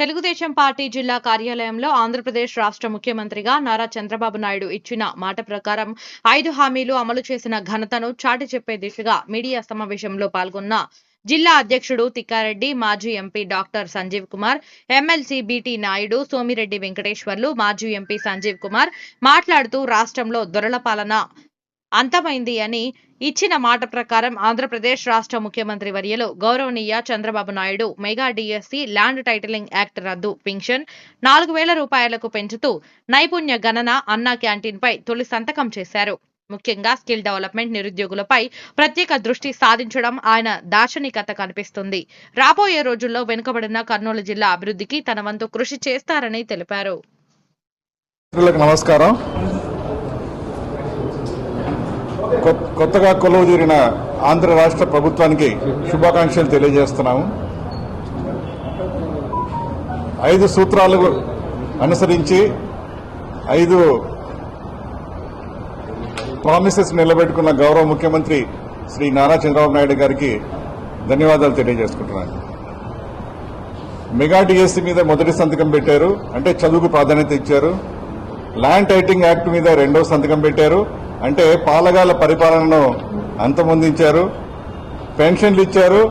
Telugu Desam party జిల్లా కార్యాలయంలో ఆంధ్రప్రదేశ్ రాష్ట్ర ముఖ్యమంత్రిగా నారా చంద్రబాబు నాయుడు ఇచ్చిన మాట ప్రకారం ఐదు హామీలు అమలు చేసిన ఘనతను చాటి చెప్పే దిశగా మీడియా సమావేశంలో పాల్గొన్న జిల్లా అధ్యక్షుడు తిక్కారెడ్డి మాజీ MP doctor Sanjeev Kumar MLC BT Naidu Somireddy Venkateswarlu మాజీ ఎంపీ సంజీవ్ కుమార్ మాట్లాడుతూ రాష్ట్రంలో దొరల పాలన అంతమైంది అని ఇచ్చిన మాట ప్రకారం ఆంధ్రప్రదేశ్ రాష్ట్ర ముఖ్యమంత్రి వర్యలు గౌరవనీయ Chandrababu Naidu mega DSC land titling act రద్దు పింఛన్ నాలుగు వేల రూపాయలకు పెంచుతూ నైపుణ్య గణన అన్నా క్యాంటీన్ పై తొలి సంతకం చేశారు. ముఖ్యంగా స్కిల్ డెవలప్మెంట్ నిరుద్యోగులపై ప్రత్యేక దృష్టి సాధించడం ఆయన దార్శనికత కనిపిస్తుంది. రాబోయే రోజుల్లో వెనుకబడిన కర్నూలు జిల్లా అభివృద్ధికి తన వంతు కృషి చేస్తారని తెలిపారు. నమస్కారం. కొత్తగా కొలువు తీరిన ఆంధ్ర రాష్ట్ర ప్రభుత్వానికి శుభాకాంక్షలు తెలియజేస్తున్నాము. ఐదు సూత్రాలు అనుసరించి ఐదు ప్రామిసెస్ నిలబెట్టుకున్న గౌరవ ముఖ్యమంత్రి శ్రీ నారా చంద్రబాబు నాయుడు గారికి ధన్యవాదాలు తెలియజేసుకుంటున్నాను. మెగా డిఎస్సీ మీద మొదటి సంతకం పెట్టారు అంటే చదువుకు ప్రాధాన్యత ఇచ్చారు. ల్యాండ్ టైటింగ్ యాక్ట్ మీద రెండో సంతకం పెట్టారు. అంటే పాలగాల పరిపాలనను అంతమొందించారు పెన్షన్లు ఇచ్చారు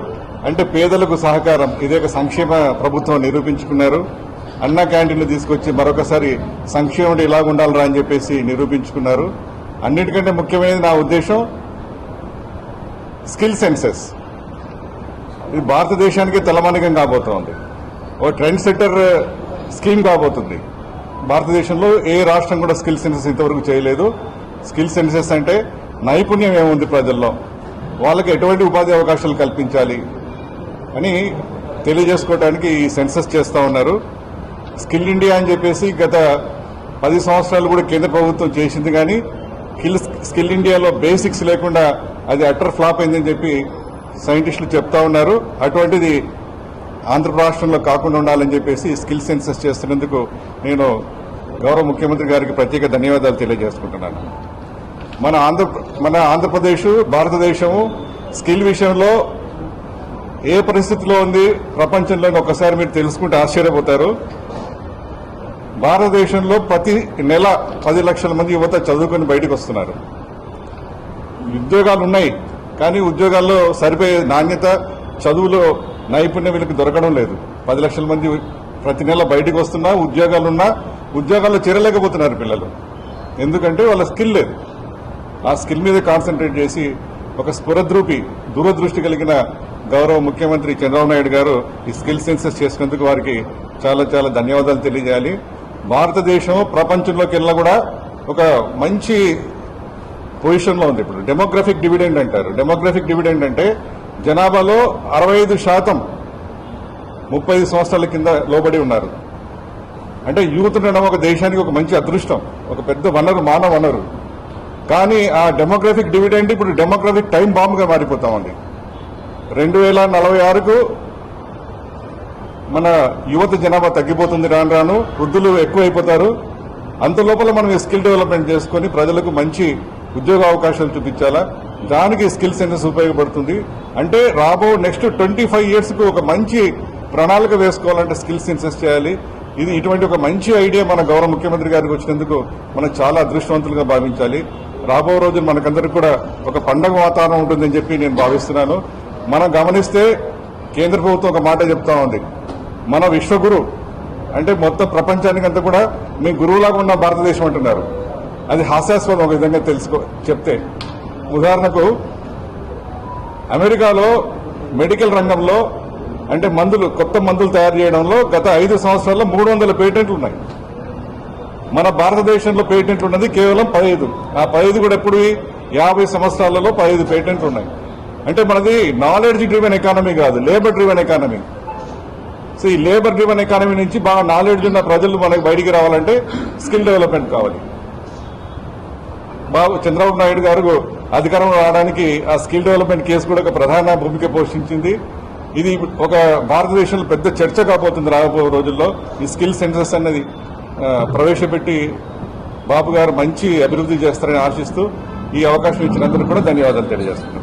అంటే పేదలకు సహకారం ఇదే ఒక సంక్షేమ ప్రభుత్వం నిరూపించుకున్నారు. అన్న క్యాంటీన్లు తీసుకొచ్చి మరొకసారి సంక్షేమం ఇలా ఉండాలిరా అని చెప్పేసి నిరూపించుకున్నారు. అన్నిటికంటే ముఖ్యమైనది నా ఉద్దేశం స్కిల్ సెన్సెస్. ఇది భారతదేశానికి తలమానికం కాబోతోంది. ఓ ట్రెండ్ సెట్టర్ స్కీమ్ కాబోతుంది. భారతదేశంలో ఏ రాష్ట్రం కూడా స్కిల్ సెన్సెస్ ఇంతవరకు చేయలేదు. స్కిల్ సెన్సెస్ అంటే నైపుణ్యం ఏముంది ప్రజల్లో? వాళ్ళకి ఎటువంటి ఉపాధి అవకాశాలు కల్పించాలి? అని తెలియజేసుకోవడానికి ఈ సెన్సెస్ చేస్తూ ఉన్నారు. స్కిల్ ఇండియా అని చెప్పేసి గత పది సంవత్సరాలు కూడా కేంద్ర ప్రభుత్వం చేసింది కానీ స్కిల్ స్కిల్ ఇండియాలో బేసిక్స్ లేకుండా అది అటర్ ఫ్లాప్ అయిందని చెప్పి సైంటిస్టులు చెప్తా ఉన్నారు. అటువంటిది ఆంధ్ర రాష్ట్రంలో కాకుండా ఉండాలని చెప్పేసి స్కిల్ సెన్సస్ చేస్తున్నందుకు నేను గౌరవ ముఖ్యమంత్రి గారికి ప్రత్యేక ధన్యవాదాలు తెలియజేసుకుంటున్నాను. మన ఆంధ్ర మన ఆంధ్రప్రదేశ్ భారతదేశము స్కిల్ విషయంలో ఏ పరిస్థితిలో ఉంది ప్రపంచంలో ఒకసారి మీరు తెలుసుకుంటే ఆశ్చర్యపోతారు. భారతదేశంలో ప్రతి నెల పది లక్షల మంది యువత చదువుకొని బయటకు వస్తున్నారు. ఉద్యోగాలు ఉన్నాయి కానీ ఉద్యోగాల్లో సరిపోయే నాణ్యత చదువులో నైపుణ్యం వీళ్ళకి దొరకడం లేదు. పది లక్షల మంది ప్రతి నెల బయటకు వస్తున్నా ఉద్యోగాలున్నా ఉద్యోగాల్లో చేరలేకపోతున్నారు పిల్లలు. ఎందుకంటే వాళ్ళ స్కిల్ లేదు. ఆ స్కిల్ మీద కాన్సన్ట్రేట్ చేసి ఒక స్ఫురద్రూపి దూరదృష్టి కలిగిన గౌరవ ముఖ్యమంత్రి చంద్రబాబు నాయుడు గారు ఈ స్కిల్ సెన్సెస్ చేసినందుకు వారికి చాలా చాలా ధన్యవాదాలు తెలియజేయాలి. భారతదేశం ప్రపంచంలోకి వెళ్ళినా కూడా ఒక మంచి పొజిషన్లో ఉంది ఇప్పుడు. డెమోగ్రఫిక్ డివిడెండ్ అంటారు. డెమోగ్రఫిక్ డివిడెండ్ అంటే జనాభాలో అరవై ఐదు శాతం ముప్పై ఐదు సంవత్సరాల కింద లోబడి ఉన్నారు. అంటే యూత్ ఉండడం ఒక దేశానికి ఒక మంచి అదృష్టం. ఒక పెద్ద వనరు మానవ వనరు. కానీ ఆ డెమోగ్రఫిక్ డివిడెండ్ ఇప్పుడు డెమోగ్రఫిక్ టైం బాంబ్గా మారిపోతా ఉంది రెండు వేల నలభై ఆరుకు మన యువత జనాభా తగ్గిపోతుంది రాను రాను వృద్ధులు ఎక్కువైపోతారు. అంత లోపల మనం స్కిల్ డెవలప్మెంట్ చేసుకొని ప్రజలకు మంచి ఉద్యోగ అవకాశాలు చూపించాలా? దానికి స్కిల్ సెన్సెస్ ఉపయోగపడుతుంది. అంటే రాబో నెక్స్ట్ ట్వంటీ ఫైవ్ ఇయర్స్కు ఒక మంచి ప్రణాళిక వేసుకోవాలంటే స్కిల్ సెన్సెస్ చేయాలి. ఇది ఇటువంటి ఒక మంచి ఐడియా మన గౌరవ ముఖ్యమంత్రి గారికి వచ్చినందుకు మనం చాలా అదృష్టవంతులుగా భావించాలి. రాబో రోజు మనకందరికి కూడా ఒక పండగ వాతావరణం ఉంటుందని చెప్పి నేను భావిస్తున్నాను. మనం గమనిస్తే కేంద్ర ప్రభుత్వం ఒక మాట చెప్తా ఉంది. మన విశ్వగురు అంటే మొత్తం ప్రపంచానికి అంతా కూడా మీ గురువులాగా ఉన్న భారతదేశం అంటున్నారు. అది హాస్యాస్పదం ఒక విధంగా తెలుసుకో చెప్తే. ఉదాహరణకు అమెరికాలో మెడికల్ రంగంలో అంటే మందులు కొత్త మందులు తయారు చేయడంలో గత ఐదు సంవత్సరాల్లో మూడు వందల పేటెంట్లు ఉన్నాయి. మన భారతదేశంలో పేటెంట్లు ఉన్నది కేవలం పదహైదు. ఆ పదహైదు కూడా ఎప్పుడు? యాభై సంవత్సరాలలో పదహైదు పేటెంట్లు ఉన్నాయి. అంటే మనది నాలెడ్జ్ డ్రివెన్ ఎకానమీ కాదు లేబర్ డ్రివెన్ ఎకానమీ సో ఈ లేబర్ డ్రివెన్ ఎకానమీ నుంచి బాగా నాలెడ్జ్ ఉన్న ప్రజలు మనకి బయటికి రావాలంటే స్కిల్ డెవలప్మెంట్ కావాలి. బాబు చంద్రబాబు నాయుడు గారు అధికారంలో రావడానికి ఆ స్కిల్ డెవలప్మెంట్ కేసు కూడా ఒక ప్రధాన భూమిక పోషించింది. ఇది ఒక భారతదేశంలో పెద్ద చర్చ కాబోతుంది రాబోయే రోజుల్లో ఈ స్కిల్ సెన్సెస్ అన్నది. ప్రవేశపెట్టి బాబు గారు మంచి అభివృద్ధి చేస్తారని ఆశిస్తూ ఈ అవకాశం ఇచ్చినందుకు కూడా ధన్యవాదాలు తెలియజేస్తున్నాను